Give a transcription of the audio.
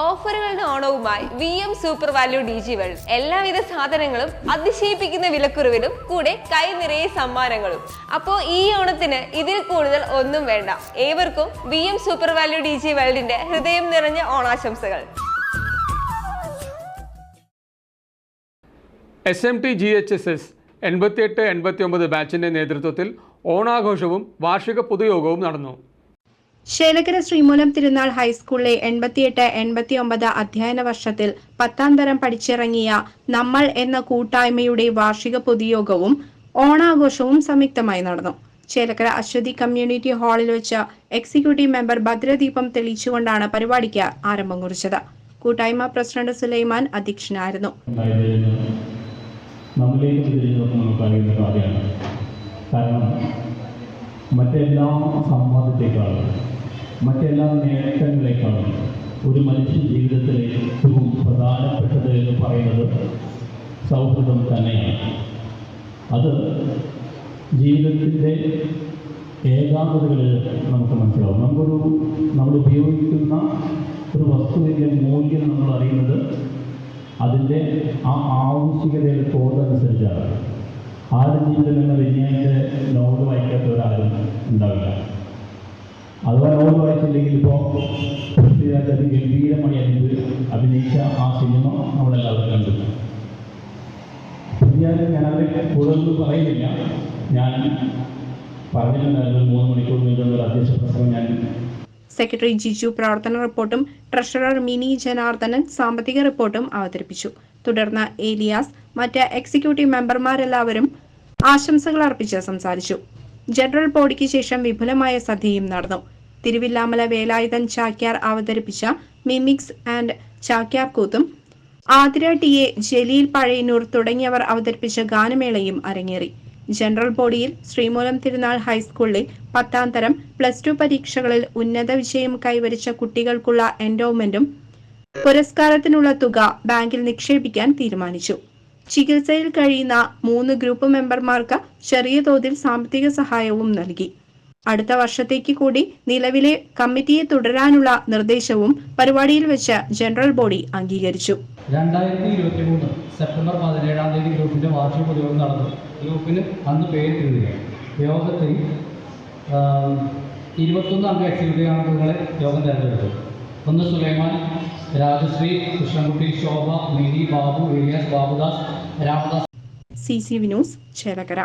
ഓഫറുകളുടെ ഓണവുമായി V M super value D G world എല്ലാവിധ സാധനങ്ങളും അതിശയിപ്പിക്കുന്ന വിലക്കുറവിലും കൂടെ കൈ നിറയെ സമ്മാനങ്ങളും. അപ്പോൾ ഈ ഓണത്തിന് ഇതിൽ കൂടുതൽ ഒന്നും വേണ്ട. ഏവർക്കും V M super value D G വേൾഡിന്റെ ഹൃദയം നിറഞ്ഞ ഓണാശംസകൾ. S M T G H S S എൺപത്തിയെട്ട് എൺപത്തി ഒമ്പത് ബാച്ചിന്റെ നേതൃത്വത്തിൽ ഓണാഘോഷവും വാർഷിക പൊതുയോഗവും നടന്നു. ശേലക്കര ശ്രീമൂലം തിരുനാൾ ഹൈസ്കൂളിലെ എൺപത്തിയെട്ട് എൺപത്തി ഒമ്പത് അധ്യയന വർഷത്തിൽ പത്താം തരം പഠിച്ചിറങ്ങിയ നമ്മൾ എന്ന കൂട്ടായ്മയുടെ വാർഷിക പൊതുയോഗവും ഓണാഘോഷവും സംയുക്തമായി നടന്നു. ചേലക്കര അശ്വതി കമ്മ്യൂണിറ്റി ഹാളിൽ വെച്ച് എക്സിക്യൂട്ടീവ് മെമ്പർ ഭദ്രദീപം തെളിയിച്ചുകൊണ്ടാണ് പരിപാടിക്ക് ആരംഭം കുറിച്ചത്. കൂട്ടായ്മ പ്രസിഡന്റ് സുലൈമാൻ അധ്യക്ഷനായിരുന്നു. മറ്റെല്ലാം സമ്പാദ്യത്തെക്കാളും മറ്റെല്ലാ നേട്ടങ്ങളെക്കാളും ഒരു മനുഷ്യ ജീവിതത്തിലെ ഏറ്റവും പ്രധാനപ്പെട്ടത് എന്ന് പറയുന്നത് സൗഹൃദം തന്നെയാണ്. അത് ജീവിതത്തിന്റെ ഏകാഗ്രതകളിൽ നമുക്ക് മനസ്സിലാവും. നമുക്കൊരു നമ്മൾ ഉപയോഗിക്കുന്ന ഒരു വസ്തുവിന്റെ മൂല്യം നമ്മൾ അറിയുന്നത് അതിന്റെ ആ ആവശ്യകതയുടെ തോതനുസരിച്ചാണ് ആരും ജീവിതം എന്ന വിജ്ഞാനത്തെ നോവൽ വായിക്കാത്തവരാരും ഉണ്ടാവില്ല. അഥവാ നോവൽ വായിച്ചില്ലെങ്കിൽ ഇപ്പോൾ പൃഥ്വിരാജ് അതിഗംഭീരമായി അഭിനയി അഭിനയിച്ച ആ സിനിമ നമ്മളെല്ലാവരും കണ്ടു. പൃഥ്വിരാജ് ഞാൻ അവരെ കൂടുതലൊന്നും പറയുന്നില്ല. ഞാൻ പറഞ്ഞിട്ടുണ്ടായിരുന്നു മൂന്ന് മണിക്കൂർ നീണ്ടുള്ള അധ്യക്ഷ പ്രസംഗം ഞാൻ സെക്രട്ടറി ജിജു പ്രവർത്തന റിപ്പോർട്ടും ട്രഷറർ മിനി ജനാർദ്ദനൻ സാമ്പത്തിക റിപ്പോർട്ടും അവതരിപ്പിച്ചു. തുടർന്ന് ഏലിയാസ് മറ്റ് എക്സിക്യൂട്ടീവ് മെമ്പർമാരെല്ലാവരും ആശംസകൾ അർപ്പിച്ച് സംസാരിച്ചു. ജനറൽ ബോഡിക്ക് ശേഷം വിപുലമായ സദ്യയും നടന്നു. തിരുവില്ലാമല വേലായുധൻ ചാക്യാർ അവതരിപ്പിച്ച മിമിക്സ് ആൻഡ് ചാക്യാർ കൂത്തും ആതിര ടി എ ജലീൽ പഴയന്നൂർ തുടങ്ങിയവർ അവതരിപ്പിച്ച ഗാനമേളയും അരങ്ങേറി. ജനറൽ ബോഡിയിൽ ശ്രീമൂലം തിരുനാൾ ഹൈസ്കൂളിൽ പത്താം തരം പ്ലസ് ടു പരീക്ഷകളിൽ ഉന്നത വിജയം കൈവരിച്ച കുട്ടികൾക്കുള്ള എൻഡോമെന്റും പുരസ്കാരത്തിനുള്ള തുക ബാങ്കിൽ നിക്ഷേപിക്കാൻ തീരുമാനിച്ചു. ചികിത്സയിൽ കഴിയുന്ന മൂന്ന് ഗ്രൂപ്പ് മെമ്പർമാർക്ക് ചെറിയ തോതിൽ സാമ്പത്തിക സഹായവും നൽകി. അടുത്ത വർഷത്തേക്ക് കൂടി നിലവിലെ കമ്മിറ്റിയെ തുടരാനുള്ള നിർദ്ദേശവും പരിപാടിയിൽ വെച്ച് ജനറൽ ബോഡി അംഗീകരിച്ചു. രണ്ടായിരത്തി ഇരുപത്തി മൂന്ന് സെപ്റ്റംബർ പതിനേഴാം തീയതി ഗ്രൂപ്പിന്റെ വാർഷിക പൊതുയോഗം നടന്നു. ഗ്രൂപ്പിന് അന്ന് പേരിട്ടിരുകയാണ് യോഗത്തിൽ ഇരുപത്തൊന്ന് അംഗ എക്സിക്യൂട്ടീവ് അംഗങ്ങളെ യോഗം തിരഞ്ഞെടുത്തു. ഒന്ന് Sulaiman Rajasree Krishnankutty Shobha Mini Babu Elias Babudas Ramadas. C C Vinos news Chelakkara.